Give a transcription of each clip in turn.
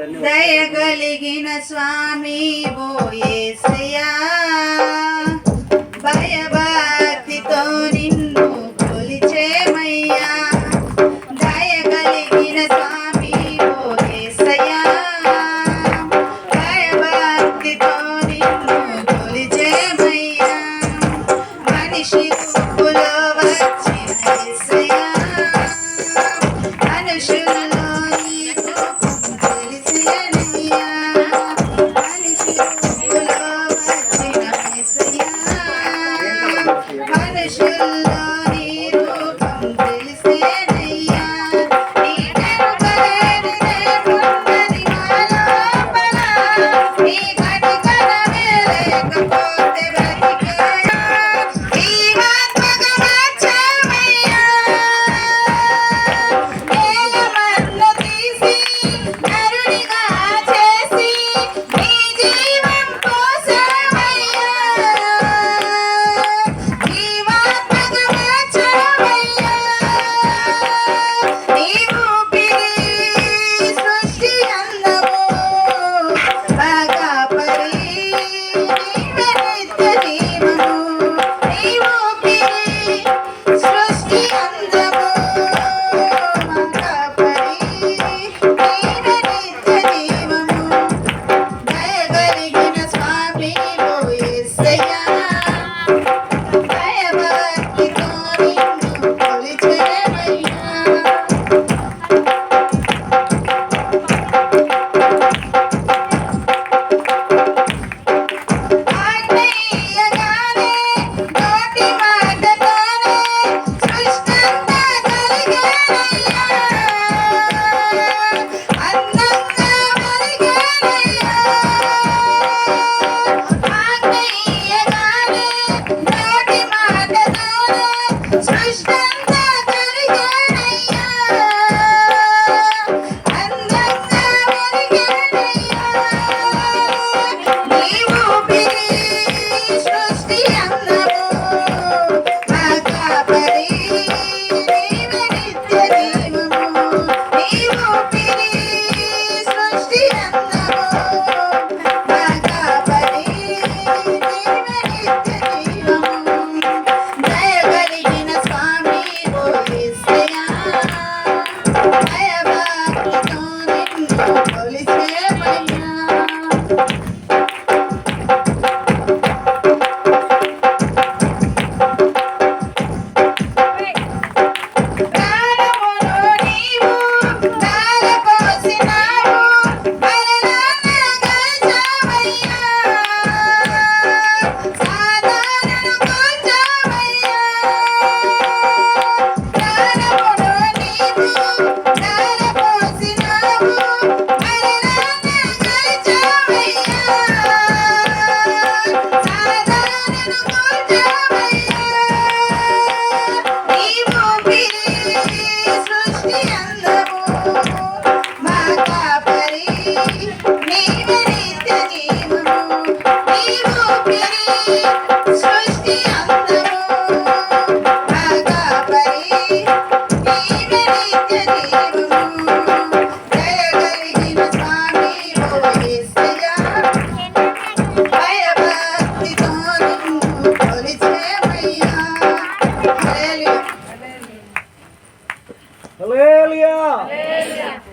దయగలిగిన స్వామి బోయేసయ్యా భయభక్తితో నిన్ను కొలిచేమయ్యా. దయగలిగిన స్వామి బోయేసయ్యా భయభక్తితో నిన్ను కొలిచేమయ్యా. మనిషి గుప్పులో Krishna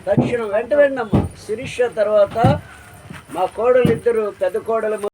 దక్షిణం వెంట వెంటమ్మా శిరీష తర్వాత మా కోడలిద్దరు పెద్ద కోడలు